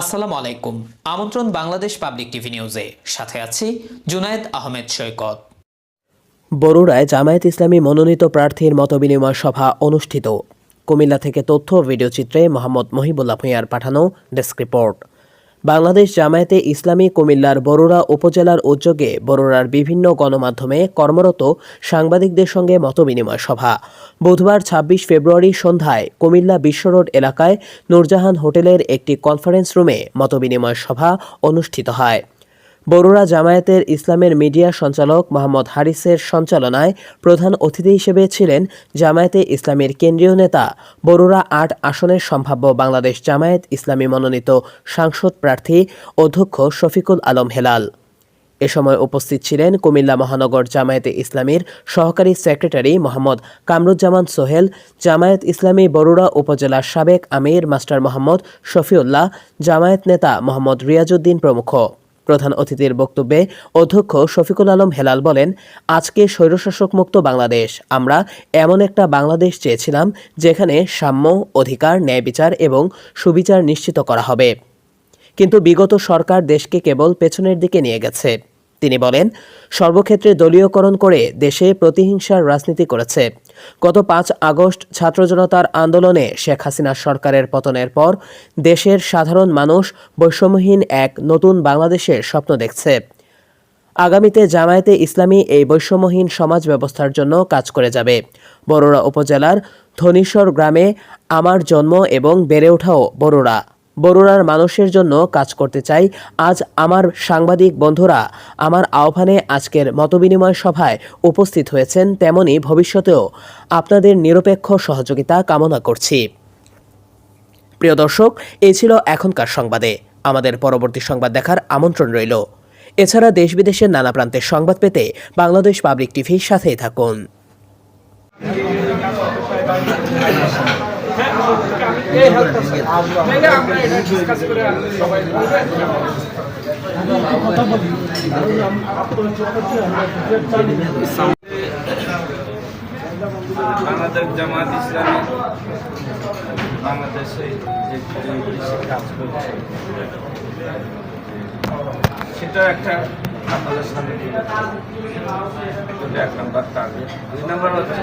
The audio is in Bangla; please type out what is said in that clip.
আসসালামু আলাইকুম। আমন্ত্রণ বাংলাদেশ পাবলিক টিভি নিউজে। সাথে আছি জুনায়েদ আহমেদ সৈকত। বরুড়ায় জামায়াত ইসলামী মনোনীত প্রার্থীর মতবিনিময় সভা অনুষ্ঠিত। কুমিল্লা থেকে তথ্য ভিডিও ভিডিওচিত্রে মোহাম্মদ মহিবুল্লাহ ভূঁইয়ার পাঠানো ডেস্ক রিপোর্ট। বাংলাদেশ জামায়াতে ইসলামী কুমিল্লার বরুড়া উপজেলার উদ্যোগে বরুড়ার বিভিন্ন গণমাধ্যমে কর্মরত সাংবাদিকদের সঙ্গে মতবিনিময় সভা। বুধবার ২৬ ফেব্রুয়ারি সন্ধ্যায় কুমিল্লা বিশ্ব রোড এলাকায় নূরজাহান হোটেলের একটি কনফারেন্স রুমে মতবিনিময় সভা অনুষ্ঠিত হয়। বরুড়া জামায়াতের ইসলামের মিডিয়া সঞ্চালক মোহাম্মদ হারিসের সঞ্চালনায় প্রধান অতিথি হিসেবে ছিলেন জামায়াতে ইসলামের কেন্দ্রীয় নেতা। বরুড়া আট আসনের সম্ভাব্য বাংলাদেশ জামায়াত ইসলামী মনোনীত সাংসদ প্রার্থী অধ্যক্ষ শফিকুল আলম হেলাল। এ সময় উপস্থিত ছিলেন কুমিল্লা মহানগর জামায়াতে ইসলামীর সহকারী সেক্রেটারি মোহাম্মদ কামরুজ্জামান সোহেল, জামায়াত ইসলামী বরুড়া উপজেলার সাবেক আমির মাস্টার মোহাম্মদ শফিউল্লাহ, জামায়াত নেতা মোহাম্মদ রিয়াজউদ্দিন প্রমুখ। প্রধান অতিথির বক্তব্যে অধ্যক্ষ শফিকুল আলম হেলাল বলেন, আজকে স্বৈরশাসক মুক্ত বাংলাদেশ। আমরা এমন একটা বাংলাদেশ চেয়েছিলাম যেখানে সাম্য, অধিকার, ন্যায় বিচার এবং সুবিচার নিশ্চিত করা হবে। কিন্তু বিগত সরকার দেশকে কেবল পেছনের দিকে নিয়ে গেছে। তিনি বলেন, সর্বক্ষেত্রে দলীয়করণ করে দেশে প্রতিহিংসার রাজনীতি করেছে। গত পাঁচ আগস্ট ছাত্র জনতার আন্দোলনে শেখ হাসিনা সরকারের পতনের পর দেশের সাধারণ মানুষ বৈষম্যহীন এক নতুন বাংলাদেশের স্বপ্ন দেখছে। আগামীতে জামায়াতে ইসলামী এই বৈষম্যহীন সমাজ ব্যবস্থার জন্য কাজ করে যাবে। বরোড়া উপজেলার ধনীশ্বর গ্রামে আমার জন্ম এবং বেড়ে ওঠাও বরোড়া। বরুড়ার মানুষের জন্য কাজ করতে চাই। আজ আমার সাংবাদিক বন্ধুরা, আমার আহ্বানে আজকের মতবিনিময় সভায় উপস্থিত হয়েছেন তেমনি ভবিষ্যতেও আপনাদের নিরপেক্ষ সহযোগিতা কামনা করছি। প্রিয় দর্শক এই ছিল এখনকার সংবাদে। আমাদের পরবর্তী সংবাদ দেখার আমন্ত্রণ রইল। এছাড়া দেশ বিদেশের নানা প্রান্তের সংবাদ পেতে বাংলাদেশ পাবলিক টিভির সাথেই থাকুন। বাংলাদেশ জামাত ইসলামী বাংলাদেশে যে কাজ করছে, সেটা একটা আপনাদের সামনে এক নম্বর টার্গেট দুই নম্বর হচ্ছে